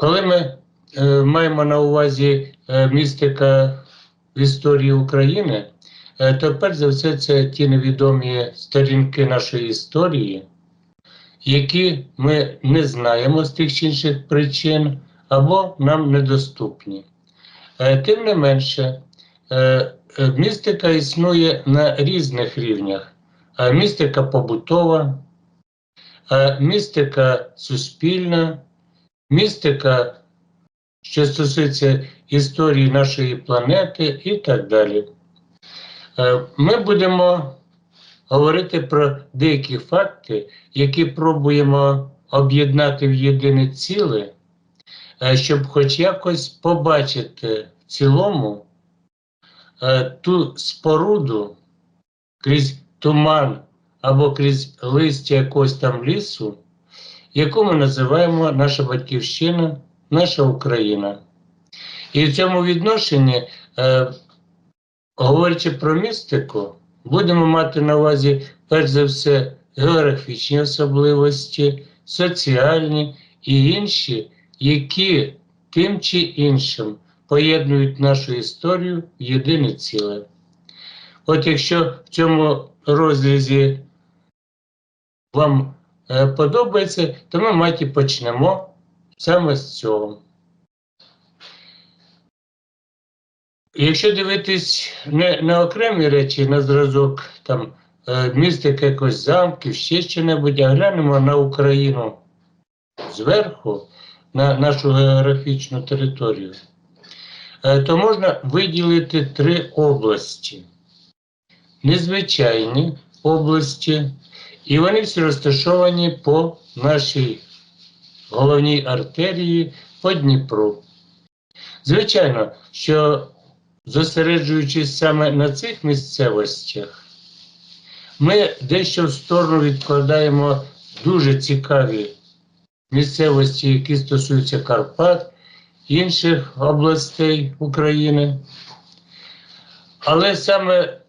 Коли ми е, маємо на увазі е, містика в історії України, е, то перш за все це ті невідомі сторінки нашої історії, які ми не знаємо з тих чи інших причин або нам недоступні. Тим не менше, містика існує на різних рівнях. Містика побутова, містика суспільна, містика, що стосується історії нашої планети і так далі. Е, Ми будемо говорити про деякі факти, які пробуємо об'єднати в єдине ціле, е, щоб хоч якось побачити в цілому е, ту споруду крізь туман або крізь листя якогось там лісу, яку ми називаємо наша батьківщина, наша Україна. І в цьому відношенні, е, говорячи про містику, будемо мати на увазі перш за все географічні особливості, соціальні і інші, які тим чи іншим поєднують нашу історію в єдине ціле. От якщо в цьому розрізі вам подобається, то ми маті почнемо саме з цього. Якщо дивитись не на окремі речі, на зразок там е, містик якось замків, ще що-небудь, а глянемо на Україну зверху, на нашу географічну територію, е, то можна виділити три області. Незвичайні області, і вони всі розташовані по нашій головній артерії по Дніпру. Звичайно, що зосереджуючись саме на цих місцевостях, ми дещо в сторону відкладаємо дуже цікаві місцевості, які стосуються Карпат, інших областей України. Але саме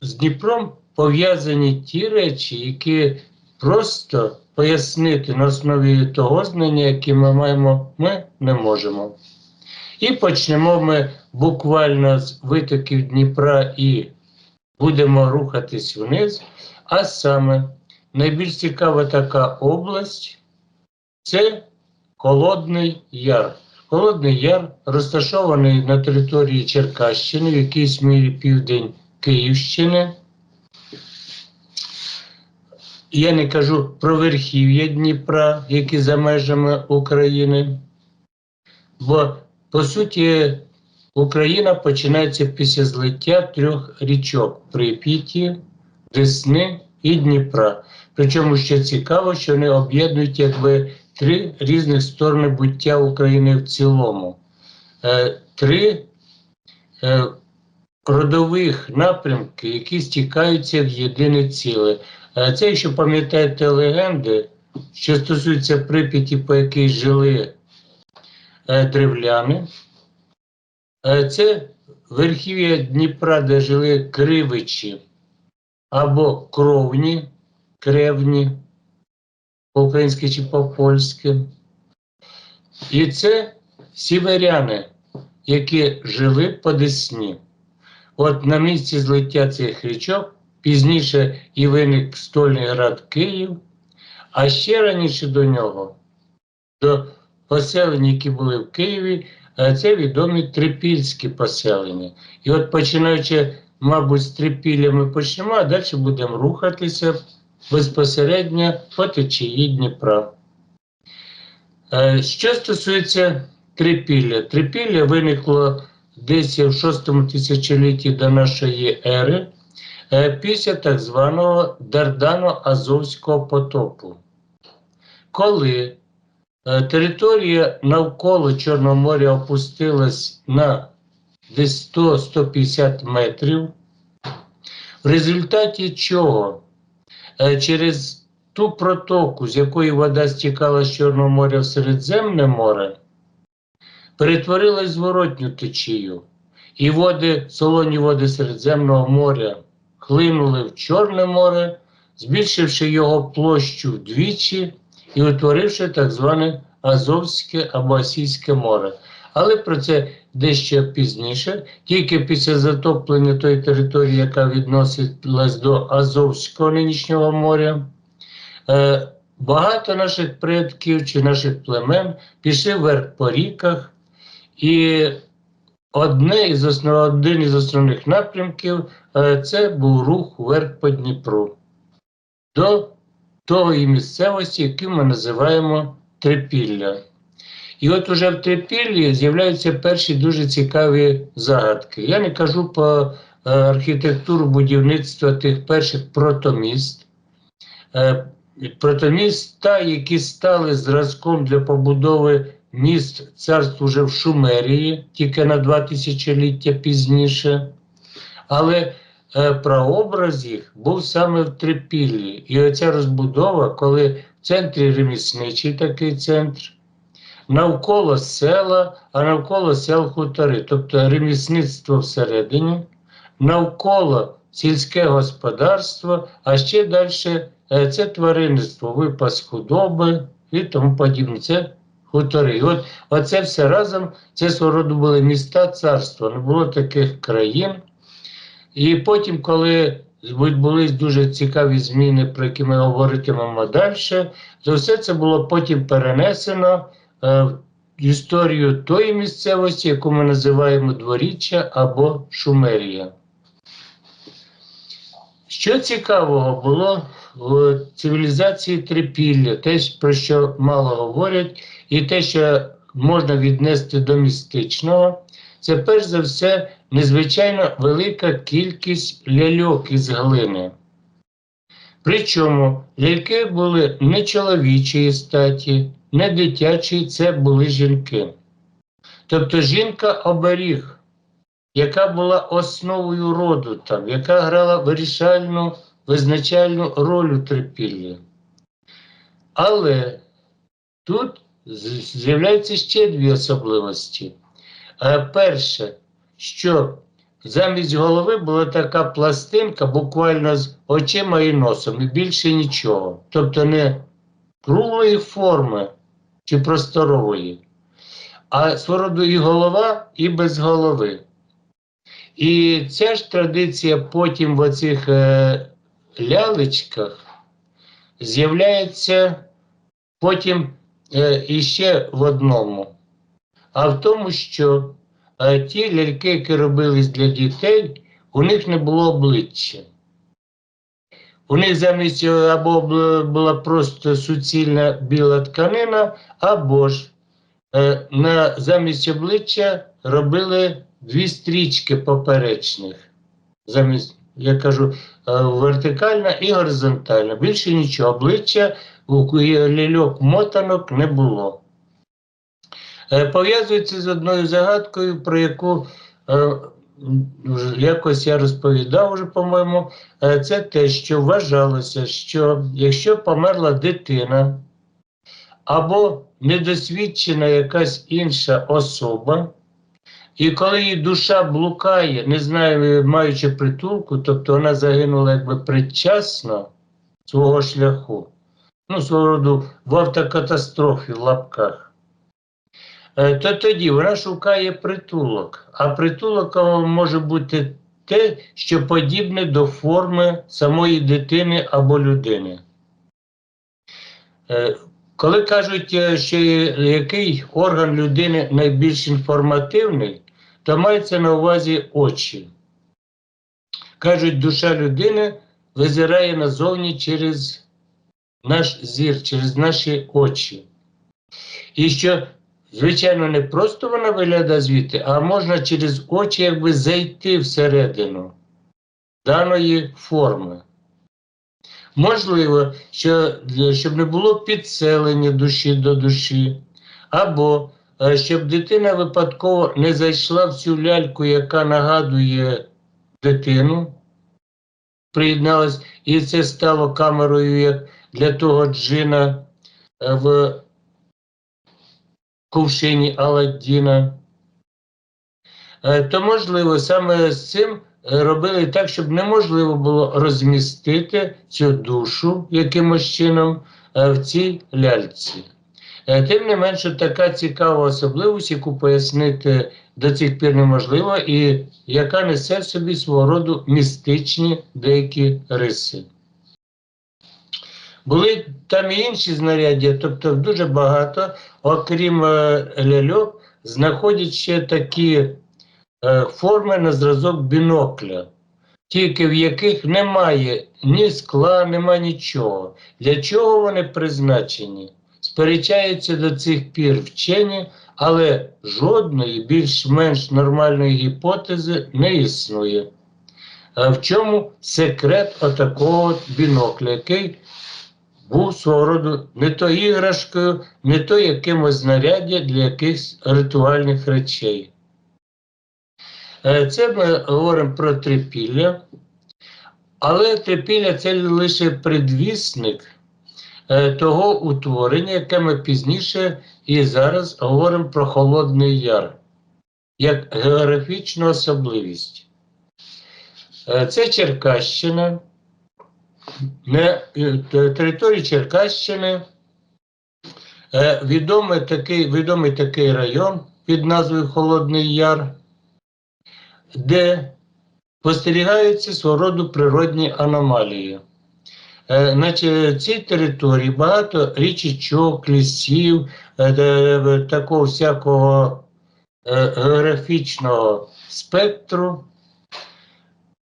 з Дніпром пов'язані ті речі, які просто пояснити на основі того знання, яке ми маємо, ми не можемо. І почнемо ми буквально з витоків Дніпра і будемо рухатись вниз. А саме найбільш цікава така область це Холодний Яр. Холодний Яр розташований на території Черкащини, в якійсь мірі південь Київщини. Я не кажу про верхів'я Дніпра, які за межами України. Бо, по суті, Україна починається після злиття трьох річок Прип'яті, Десни і Дніпра. Причому ще цікаво, що вони об'єднують якби три різних сторони буття України в цілому. Е, три е, родових напрямки, які стікаються в єдине ціле. Це, якщо пам'ятаєте легенди, що стосуються Прип'яті, по якій жили е, древляни, Е, це верхів'я Дніпра, де жили кривичі або кровні, кревні, по-українськи чи по-польськи. І це сіверяни, які жили по Десні. От на місці злиття цих річок пізніше і виник стольний град Київ, а ще раніше до нього, до поселень, які були в Києві, е, це відомі трипільські поселення. І от починаючи, мабуть, з трипілля ми почнемо, а далі будемо рухатися безпосередньо по течії Дніпра. Е, Що стосується трипілля, трипілля виникло десь в шостому тисячолітті до нашої ери після так званого Дардано-Азовського потопу. Коли е, територія навколо Чорного моря опустилась на десь 100-150 метрів, в результаті чого е, через ту протоку, з якої вода стікала з Чорного моря в Середземне море, перетворилась в зворотню течію, і води, солоні води Середземного моря хлинули в Чорне море, збільшивши його площу вдвічі і утворивши так зване Азовське або Асійське море. Але про це дещо пізніше, тільки після затоплення тої території, яка відносилась до Азовського нинішнього моря, е, багато наших предків чи наших племен пішли вверх по ріках, і одне із один із основних напрямків е, це був рух вверх по Дніпру до тої місцевості, яку ми називаємо Трипілля. І от уже в Трипіллі з'являються перші дуже цікаві загадки. Я не кажу про е, архітектуру будівництва тих перших протоміст. Е, протоміста, які стали зразком для побудови міст царств уже в Шумерії, тільки на два тисячоліття пізніше. Але е, прообраз їх був саме в Трипіллі. І оця розбудова, коли в центрі ремісничий такий центр, навколо села, а навколо сел хутори, тобто ремісництво всередині, навколо сільське господарство, а ще далі е, це тваринництво, випас худоби і тому подібне. Це хутори. От оце все разом, це свого роду були міста царства, не було таких країн. І потім, коли відбулись дуже цікаві зміни, про які ми говоритимемо далі, то все це було потім перенесено е, в історію тої місцевості, яку ми називаємо дворіччя або Шумерія. Що цікавого було в цивілізації Трипілля, те, про що мало говорять, і те, що можна віднести до містичного, це перш за все незвичайно велика кількість ляльок із глини. Причому ляльки були не чоловічої статі, не дитячої, це були жінки. Тобто жінка оберіг, яка була основою роду, там, яка грала вирішальну, визначальну роль у трипіллі. Але тут з'являються ще дві особливості. Е, Перше, що замість голови була така пластинка, буквально з очима і носом, і більше нічого. Тобто не круглої форми чи просторової, а свого роду і голова, і без голови. І ця ж традиція потім в оцих е, лялечках з'являється потім е, іще в одному. А в тому, що е, ті ляльки, які робились для дітей, у них не було обличчя. У них замість е, або була просто суцільна біла тканина, або ж е, на замість обличчя робили дві стрічки поперечних. Замість, я кажу, е, вертикальна і горизонтальна. Більше нічого. Обличчя у ляльок мотанок не було. Е, Пов'язується з одною загадкою, про яку е, якось я розповідав уже, по-моєму, це те, що вважалося, що якщо померла дитина або недосвідчена якась інша особа, і коли її душа блукає, не знаю, маючи притулку, тобто вона загинула якби предчасно свого шляху, ну, свого роду в автокатастрофі в лапках, е, то тоді вона шукає притулок. А притулоком може бути те, що подібне до форми самої дитини або людини. Е, Коли кажуть, е, що який орган людини найбільш інформативний, то мається на увазі очі. Кажуть, душа людини визирає назовні через наш зір, через наші очі. І що, звичайно, не просто вона виглядає звідти, а можна через очі якби зайти всередину даної форми. Можливо, що, щоб не було підселення душі до душі, або щоб дитина випадково не зайшла в цю ляльку, яка нагадує дитину, приєдналась, і це стало камерою як для того джина е, в кувшині Аладдіна. Е, То, можливо, саме з цим е, робили так, щоб неможливо було розмістити цю душу якимось чином в цій ляльці. Е, Тим не менше, така цікава особливість, яку пояснити до цих пір неможливо, і яка несе в собі свого роду містичні деякі риси. Були там і інші знаряддя, тобто дуже багато, окрім е, ляльок, знаходять ще такі е, форми на зразок бінокля, тільки в яких немає ні скла, немає нічого. Для чого вони призначені? Сперечаються до цих пір вчені, але жодної більш-менш нормальної гіпотези не існує. А в чому секрет отакого бінокля, який був свого роду не то іграшкою, не то якимось знаряддя для якихось ритуальних речей. Е, Це ми говоримо про трипілля, але трипілля це лише предвісник того утворення, яке ми пізніше і зараз говоримо про Холодний Яр, як географічну особливість. Е, Це Черкащина. На е, території Черкащини е, відомий такий, відомий такий район під назвою Холодний Яр, де спостерігаються свого роду природні аномалії. Е, На цій території багато річечок, лісів, е, такого всякого е, географічного спектру.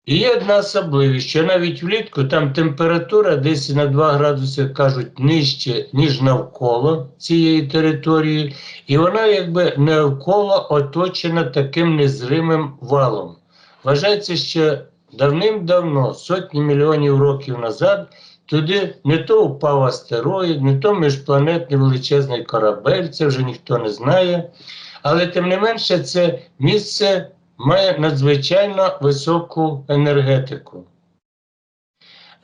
І є одна особливість, що навіть влітку там температура десь на 2 градуси кажуть нижче, ніж навколо цієї території, і вона якби навколо оточена таким незримим валом. Вважається, що давним-давно, сотні мільйонів років назад, туди не то упав астероїд, не то міжпланетний величезний корабель, це вже ніхто не знає. Але тим не менше, це місце має надзвичайно високу енергетику.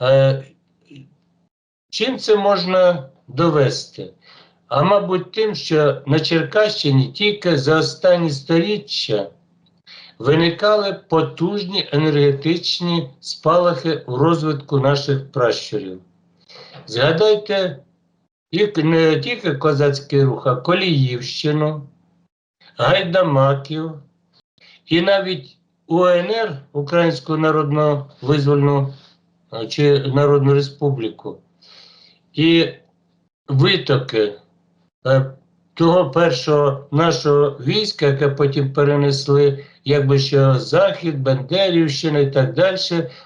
Е, чим це можна довести? А мабуть, тим, що на Черкащині тільки за останні століття виникали потужні енергетичні спалахи в розвитку наших пращурів. Згадайте і не тільки козацький рух, а Коліївщину, Гайдамаків, і навіть УНР, Українську Народну Визвольну чи Народну Республіку, і витоки е, того першого нашого війська, яке потім перенесли, якби що Захід, Бендерівщина і так далі.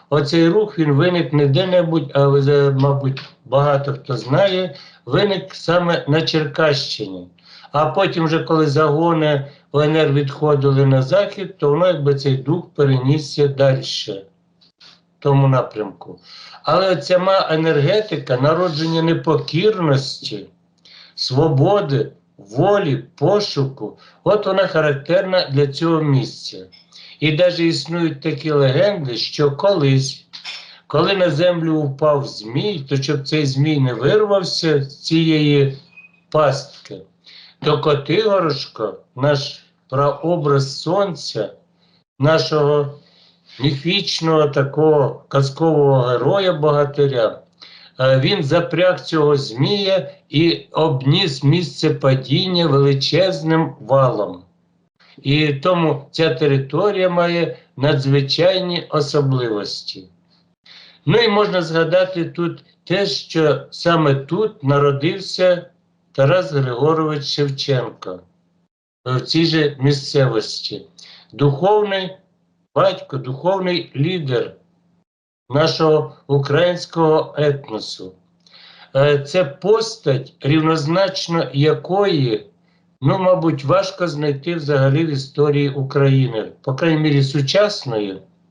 Оцей рух він виник не де-небудь, а мабуть, багато хто знає, виник саме на Черкащині. А потім, вже коли загони ОНР відходили на захід, то воно якби цей дух перенісся далі в тому напрямку. Але ця енергетика, народження непокірності, свободи, волі, пошуку, от вона характерна для цього місця. І навіть існують такі легенди, що колись, коли на землю впав змій, то щоб цей змій не вирвався з цієї пастки, то Котигорошко, наш прообраз сонця, нашого міфічного такого казкового героя богатиря, е, він запряг цього змія і обніс місце падіння величезним валом. І тому ця територія має надзвичайні особливості. Ну і можна згадати тут те, що саме тут народився Тарас Григорович Шевченко в цій же місцевості. Духовний батько, духовний лідер нашого українського етносу. Е, Це постать, рівнозначно якої, ну, мабуть, важко знайти взагалі в історії України, по крайній мірі, сучасної.